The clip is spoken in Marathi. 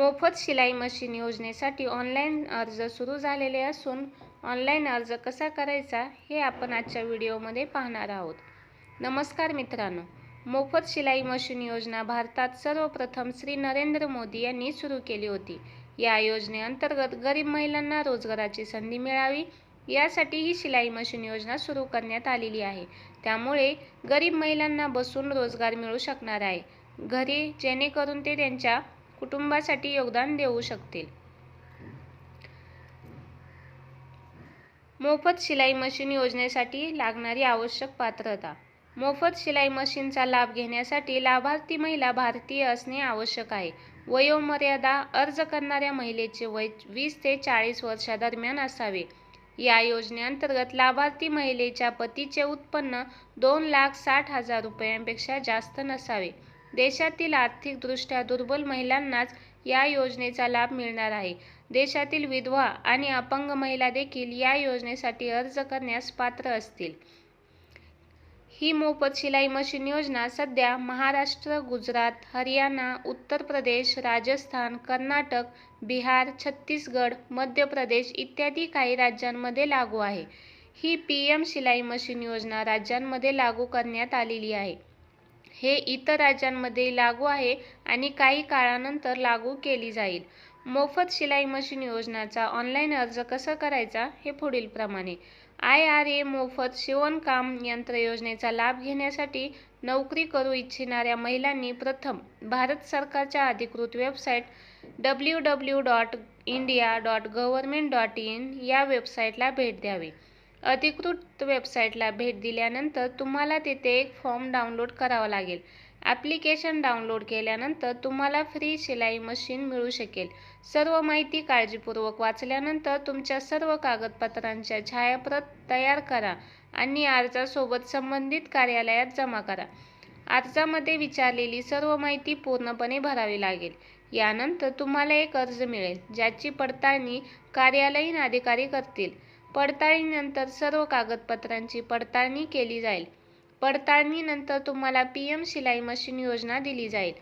मोफत शिलाई मशीन योजनेसाठी ऑनलाईन अर्ज सुरू झालेले असून ऑनलाईन अर्ज कसा करायचा हे आपण आजच्या व्हिडिओमध्ये पाहणार आहोत. नमस्कार मित्रांनो मोफत शिलाई मशीन योजना भारतात सर्वप्रथम श्री नरेंद्र मोदी यांनी सुरू केली होती. या योजनेअंतर्गत गरीब महिलांना रोजगाराची संधी मिळावी यासाठी ही शिलाई मशीन योजना सुरू करण्यात आलेली आहे. त्यामुळे गरीब महिलांना बसून रोजगार मिळू शकणार आहे. घरी जेणेकरून ते त्यांच्या कुटुंबासाठी योगदान देऊ शकतील. मोफत शिलाई मशीन योजनेसाठी लागणारी आवश्यक पात्रता. मोफत शिलाई मशीनचा लाभ घेण्यासाठी लाभार्थी महिला भारतीय असणे आवश्यक आहे. वयोमर्यादा अर्ज करणाऱ्या महिलेचे वय वीस ते चाळीस वर्षादरम्यान असावे. या योजनेअंतर्गत लाभार्थी महिलेच्या पतीचे उत्पन्न दोन लाख साठ हजार रुपयांपेक्षा जास्त नसावे. देशातील आर्थिकदृष्ट्या दुर्बल महिलांनाच या योजनेचा लाभ मिळणार आहे. देशातील विधवा आणि अपंग महिला देखील या योजनेसाठी अर्ज करण्यास पात्र असतील. ही मोफत शिलाई मशीन योजना सध्या महाराष्ट्र गुजरात हरियाणा उत्तर प्रदेश राजस्थान कर्नाटक बिहार छत्तीसगड मध्य प्रदेश इत्यादी काही राज्यांमध्ये लागू आहे. ही पी एम शिलाई मशीन योजना राज्यांमध्ये लागू करण्यात आलेली आहे. हे इतर राज्यांमध्ये लागू आहे आणि काही काळानंतर लागू केली जाईल. मोफत शिलाई मशीन योजनाचा ऑनलाईन अर्ज कसा करायचा हे पुढील प्रमाणे. आय आर ए मोफत शिवणकाम यंत्र योजनेचा लाभ घेण्यासाठी नोकरी करू इच्छिणाऱ्या महिलांनी प्रथम भारत सरकारच्या अधिकृत website W W dot India dot government dot in या वेबसाईटला भेट द्यावी. अधिकृत वेबसाईटला भेट दिल्यानंतर तुम्हाला तिथे एक फॉर्म डाउनलोड करावा लागेल. ॲप्लिकेशन डाउनलोड केल्यानंतर तुम्हाला फ्री शिलाई मशीन मिळू शकेल. सर्व माहिती काळजीपूर्वक वाचल्यानंतर तुमच्या सर्व कागदपत्रांच्या छायाप्रत तयार करा आणि अर्जासोबत संबंधित कार्यालयात जमा करा. अर्जामध्ये विचारलेली सर्व माहिती पूर्णपणे भरावी लागेल. यानंतर तुम्हाला एक अर्ज मिळेल ज्याची पडताळणी कार्यालयीन अधिकारी करतील. पडताळणीनंतर सर्व कागदपत्रांची पडताळणी केली जाईल. पडताळणीनंतर तुम्हाला पी एम शिलाई मशीन योजना दिली जाईल.